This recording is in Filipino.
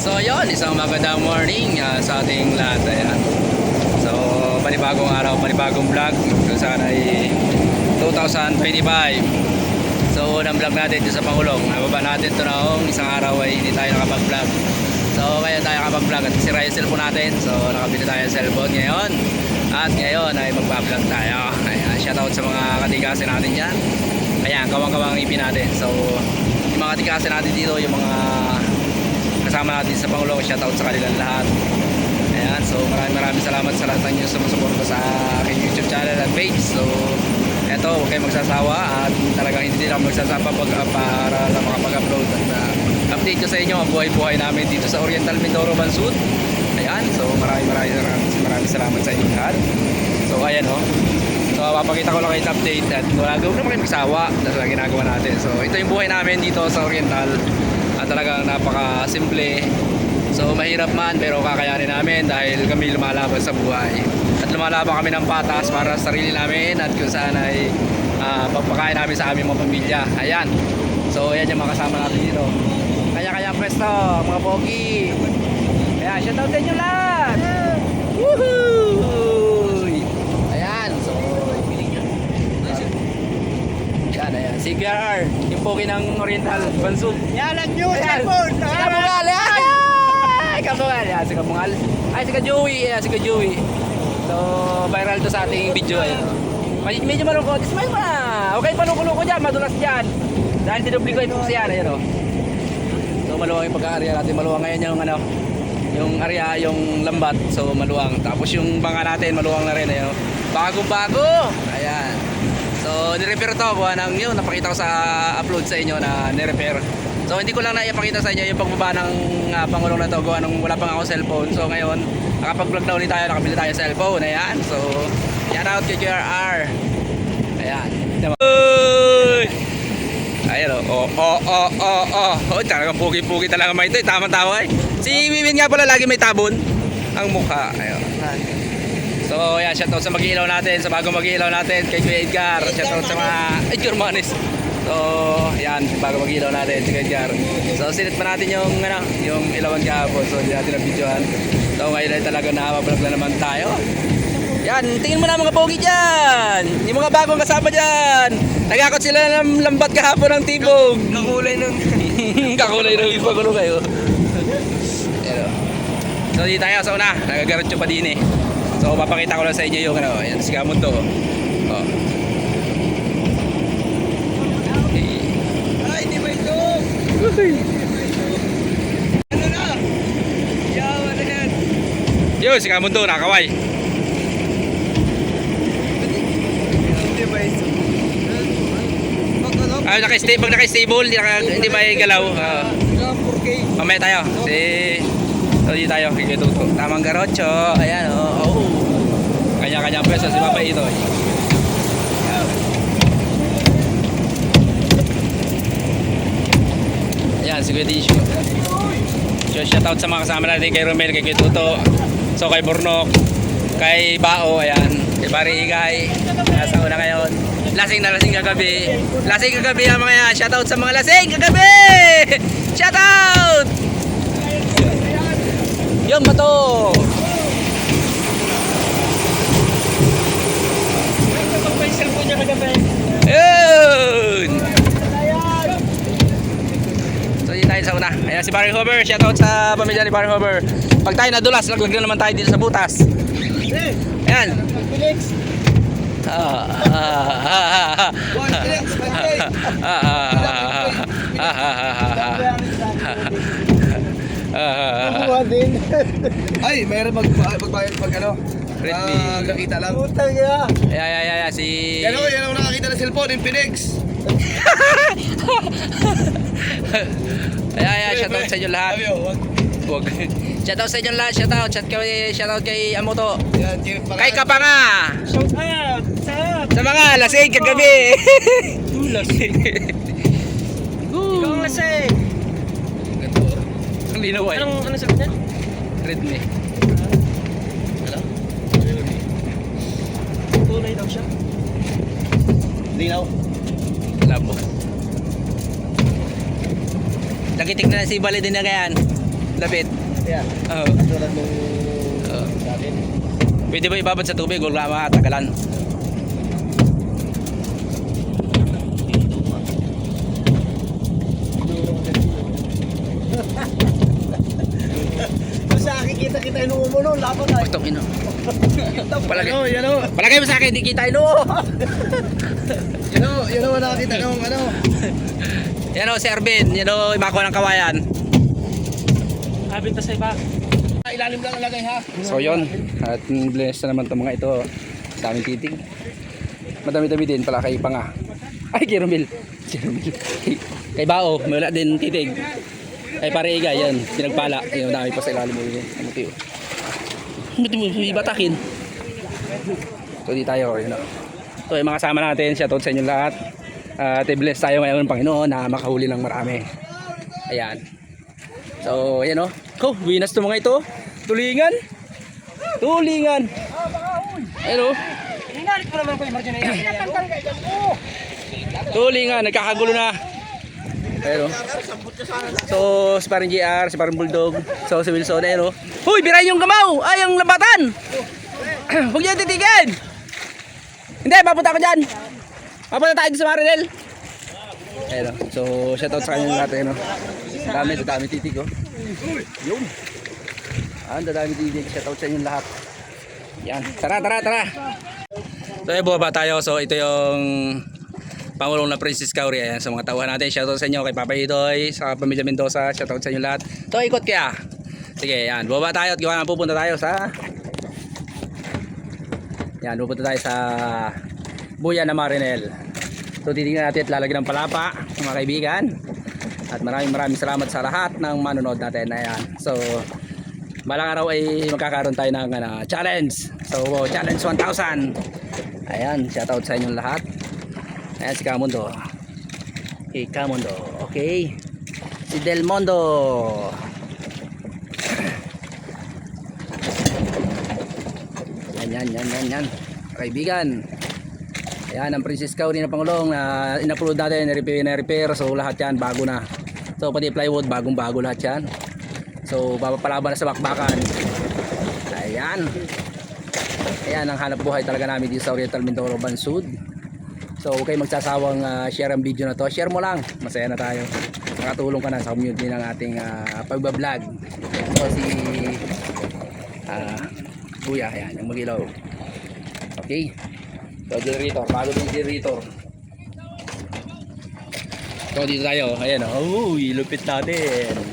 So yun, isang magandang morning ah, sa ating lahat. Ayan. So, panibagong araw, panibagong vlog. Kung saan ay 2025. So, unang vlog natin dito sa Pangulong. Nababa natin ito noong isang araw ay hindi tayo nakapag-vlog. So, kaya tayo nakapag-vlog at sira yung cellphone natin. So, nakabili tayo ng cellphone ngayon. At ngayon ay magpa-vlog tayo. Ayan, shoutout sa mga katigasin natin dyan. Ayan, kawang-kawang ipin natin. So, yung mga katigasin natin dito, yung mga kasama natin sa Pangulong, shoutout sa kanilang lahat. Ayan, so maraming maraming salamat sa lahat ng sumusuporta sa aking YouTube channel at page. So, eto, huwag kayong magsasawa at talagang hindi lang magsasapa pag, para lang makapag-upload at uh, update ko sa inyo ang buhay-buhay namin dito sa Oriental Mindoro Bansud. Ayan, so maraming maraming maraming, maraming salamat sa inyo lahat. So, ayan ho. So, papakita ko lang kayo update at wala gawin naman kayo magsawa sa ginagawa natin. So, ito yung buhay namin dito sa Oriental at talagang napaka-simple So mahirap man pero kakayanin namin dahil kami lumalaban sa buhay. At lumalaban kami ng patas para sa sarili namin at kung saan ay uh, pagpakain namin sa aming mga pamilya. Ayan. So ayan yung mga kasama natin dito. Kaya-kaya pwesto, mga pogi. Ayan, shoutout sa inyo lahat. Woohoo! Ayan, so Ayan, ayan. CPR, pogi ng Oriental, Bansub. Yan ang new Ayan. cellphone. Si Kabungal! Ay! Kabungal! Ayan, si Kabungal. Ay, si Kajoey! Ayan, si Kajoey. So, viral to sa ating video. Ayan. Medyo, medyo malungkot. Smile mo na! Okay, panukulo ko dyan. Madulas dyan. Dahil dinubli ko ito siya. Ayan, o. So, maluwang yung pagka-area natin. Maluwang ngayon yung ano, yung area, yung lambat. So, maluwang. Tapos yung banga natin, maluwang na rin. Ayan, o. Bago-bago! Ayan. So, nirepair to. Kuha ng yun. Napakita ko sa upload sa inyo na nirepair. So, hindi ko lang naipakita sa inyo yung pagbaba ng ah, Pangulong na to. Gawa nung wala pang ako cellphone. So, ngayon, nakapag-vlog na ulit tayo. Nakabili tayo ng cellphone. Ayan. So, shout out kay QRR. Ayan. Ayan o. Oh, oh, oh, oh, oh. Oh, talagang pugi-pugi talaga may ito. eh. Tama-tama eh. Si Wiwin nga pala lagi may tabon. Ang mukha. Ayun. So, yeah, shoutout sa mag-iilaw natin, sa bagong mag-iilaw natin, kay Kuya Edgar. Shoutout sa mga Edgar Manis. So, yan, bago mag-iilaw natin, si Kuya Edgar. So, sinit pa natin yung, ano, yung ilawan kahapon. So, hindi natin na-videoan. So, ngayon ay talaga nakapablog na naman tayo. Yan, tingin mo na mga pogi dyan. Yung mga bagong kasama dyan. Nagakot sila ng lambat kahapon ng tibog. Nakulay ng... Kakulay ng ipagulo kayo. Pero, so di tayo sa una, nagagarot yung pa din eh. So papakita ko lang sa inyo yung ano, yan si Gamon to. Oh. Okay. Ay, di ba ito? Ano na? Yawa na yan. Yo, si Gamon to, nakaway. Ba ano? Ah, naka-stable, hindi, naka, hindi may galaw. Uh, Yung 4K. mamaya tayo. Si So di tayo, kikituto. Tamang garocho. Ayan, oh. oh. Kanya-kanya pwesto si Papa ito. Ayan, si Kuya Tisho. So, shoutout sa mga kasama natin kay Romel, kay Kituto, so kay Burnok, kay Bao, ayan, kay Bari Igay, nasa una ngayon. Lasing na lasing kagabi. Lasing kagabi ang mga yan. Shoutout sa mga lasing kagabi! Shoutout! Cellphone niya kagabi. Yun! So yun tayo sa una. Ayan si Barry Hover. Shoutout sa pamilya ni Barry Hover. Pag tayo nadulas, laglag na naman tayo dito sa butas. Ayan. Ah, ah, ah, ah, ah. Ah, ah, ah, ah, ah. din. Ay, mayroon mag magbayad pag ano? Redmi. Ah, nakita lang. Putang ya. Ayan, ayan, ayan, ayan, si... Yan o, yan ang nakakita ng cellphone, yung Phoenix. Ayan, ayan, shoutout sa inyo lahat. Huwag. Shoutout sa inyo lahat, shoutout. Shout kay, shoutout kay Amoto. Yan, kay Kapanga! Shout out! Sa mga lasing kagabi! lasing. Ikaw lasing. Hindi na white. Anong, anong sabi niya? Red na eh. Alam? Tunay daw siya. Hindi na. Labo. Nakitik na si Bale din na kayaan. Lapit. Yeah. Oo. Tulad nung... Oo. Pwede ba ibabad sa tubig o takalan? Akin kita-kita yung umuno, laban na. Ito, ino. Palagay. Ano, yan o. Palagay mo sa akin, di kita ino. Yan o, yan o, nakakita nung ano. Yan o, si Ervin. Yan o, imako ng kawayan. Habit na sa iba. Ilalim lang ang lagay ha. So yun, at bless na naman itong mga ito. Daming titig. Madami-dami din pala kay Panga. Ay, kay Romil. Kay Romil. Kay, kay Bao, may wala din titig. Ay, pare Iga, yan. Pinagpala. Yung dami pa sa ilalim mo yun. Ang muti. Muti mo, ibatakin. So, di tayo. Yun, o. So, yung mga kasama natin, shoutout sa inyo lahat. At i-bless tayo ngayon ng Panginoon na makahuli ng marami. Ayan. So, ayan o. Oh, winas to mga ito. Tulingan. Tulingan. Ayan o. Yan. Tulingan. Nagkakagulo na. Ayan o. So, si parang JR, si parang Bulldog. So, si Wilson. Ayan o. Huy, birahin yung gamaw. Ay, ang lambatan. Huwag niyo titigin. Hindi, papunta ko dyan. Papunta tayo sa Marinel. Ayan o. So, shoutout sa kanyang lahat. Ayan o. Dami, dami titig o. Yun. Ang dami titig. Shoutout sa inyong lahat. Yan. Tara, tara, tara. So, eh, bumaba tayo. So, ito yung Pangulong na Princess Kauri. Ayan, sa mga tauhan natin. Shoutout sa inyo kay Papa Idoy, sa pamilya Mendoza. Shoutout sa inyo lahat. So, ikot kaya. Sige, yan. Bumaba tayo at gawa pupunta tayo sa... Yan, pupunta tayo sa Buya na Marinel. So, titignan natin at lalagyan ng palapa, mga kaibigan. At maraming maraming salamat sa lahat ng manonood natin. Ayan. So, balang araw ay magkakaroon tayo ng ano, challenge. So, challenge 1,000. Ayan, shoutout sa inyong lahat. Ayan si Kamundo. Okay, Kamundo. Okay. Si Del Mondo. Yan, yan, yan, yan. Kaibigan. Ayan, ang Princess Cow ni na Pangulong na in-upload natin, na-repair, na-repair. So, lahat yan, bago na. So, pati plywood, bagong-bago lahat yan. So, papapalaban na sa bakbakan. Ayan. Ayan ang hanap buhay talaga namin dito sa Oriental Mindoro Bansud. So kayong magsasawang ah, share ang video na to. Share mo lang. Masaya na tayo. Nakatulong ka na sa community ng ating uh, pagbablog. So si ah Kuya, ayan, yung magilaw. Okay. So generator, bago yung generator. So dito tayo. Ayan oh. Uy, natin.